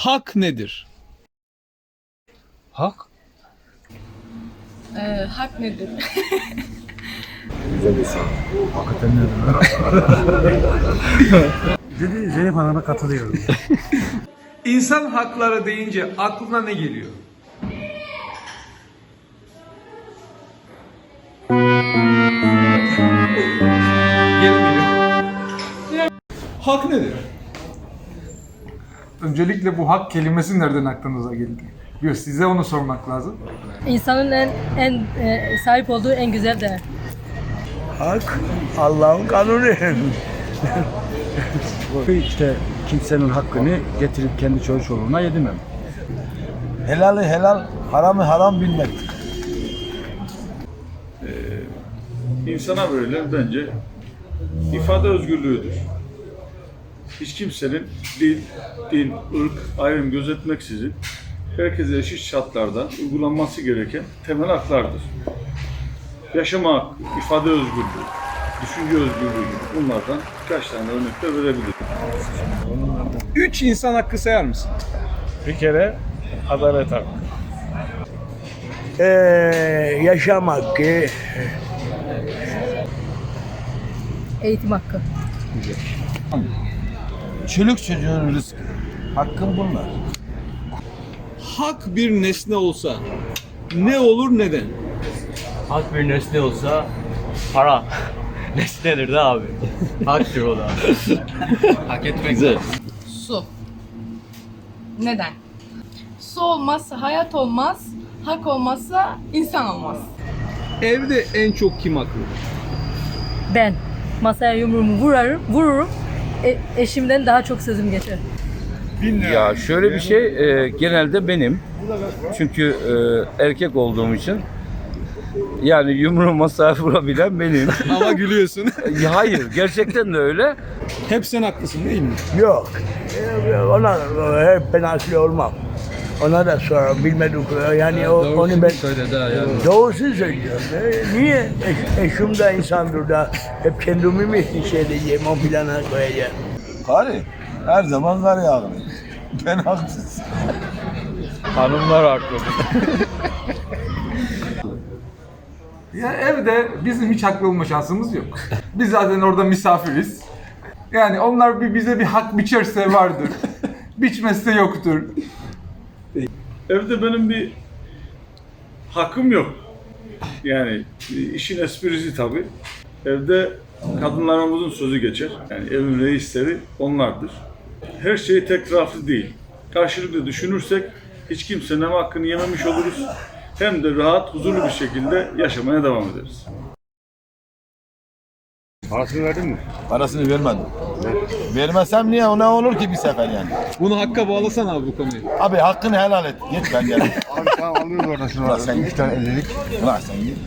Hak nedir? Hak? Ee, hak nedir? Hakikaten ne? Dedi Zeynep Hanım'a katılıyorum. İnsan hakları deyince aklına ne geliyor? Gelmiyor. Hak nedir? Öncelikle bu hak kelimesi nereden aklınıza geldi? Yok size onu sormak lazım. İnsanın en en e, sahip olduğu en güzel değer. Hak Allah'ın kanunu. işte kimsenin hakkını getirip kendi çoluğuna yedirmem. Helali helal, haramı haram bilmek. insana verilen bence ifade özgürlüğüdür. Hiç kimsenin dil, din, ırk ayrım gözetmeksizin herkese eşit şartlarda uygulanması gereken temel haklardır. Yaşama hakkı, ifade özgürlüğü, düşünce özgürlüğü gibi bunlardan birkaç tane örnekler verebilirim. Üç insan hakkı sayar mısın? Bir kere adalet hakkı. Ee, yaşam hakkı, Eğitim hakkı. Çocuk çocuğun rızkı. Hakkın bunlar. Hak bir nesne olsa ne olur neden? Hak bir nesne olsa para. Nesnedir de abi. Haktır o da. Hak etmek Güzel. Su. Neden? Su olmazsa hayat olmaz, hak olmazsa insan olmaz. Evde en çok kim haklı? Ben masaya yumruğumu vurarım, vururum. E, eşimden daha çok sözüm geçer. Ya şöyle bir şey e, genelde benim. Çünkü e, erkek olduğum için yani yumruğu masaya vurabilen benim. Ama gülüyorsun. Ya Hayır gerçekten de öyle. Hep sen haklısın değil mi? Yok. Ee, Ona hep ben haklı olmam. Ona da sonra bilmedik. Yani o, onu ben söyledi ha yani. doğrusu söylüyorum. Ee, Niye? Eş, eşim de insandır da hep kendimi mi şey edeceğim, o plana koyacağım. Kari, her zaman kar yağıyor. Ben haksız. Hanımlar haklı. Ya evde bizim hiç haklı olma şansımız yok. Biz zaten orada misafiriz. Yani onlar bir bize bir hak biçerse vardır. Biçmezse yoktur. Evde benim bir hakkım yok. Yani işin esprisi tabii. Evde kadınlarımızın sözü geçer. Yani evin reisleri onlardır. Her şey tek taraflı değil. Karşılıklı düşünürsek hiç kimsenin hem hakkını yememiş oluruz hem de rahat, huzurlu bir şekilde yaşamaya devam ederiz. Parasını verdin mi? Parasını vermedim. Vermesem niye? O ne olur ki bir sefer yani? Bunu hakka bağlasan abi bu konuyu. Abi hakkını helal et. Git ben gel. Abi tamam alıyoruz oradan şunu. Ulan sen git. tane ellilik. Ulan sen git.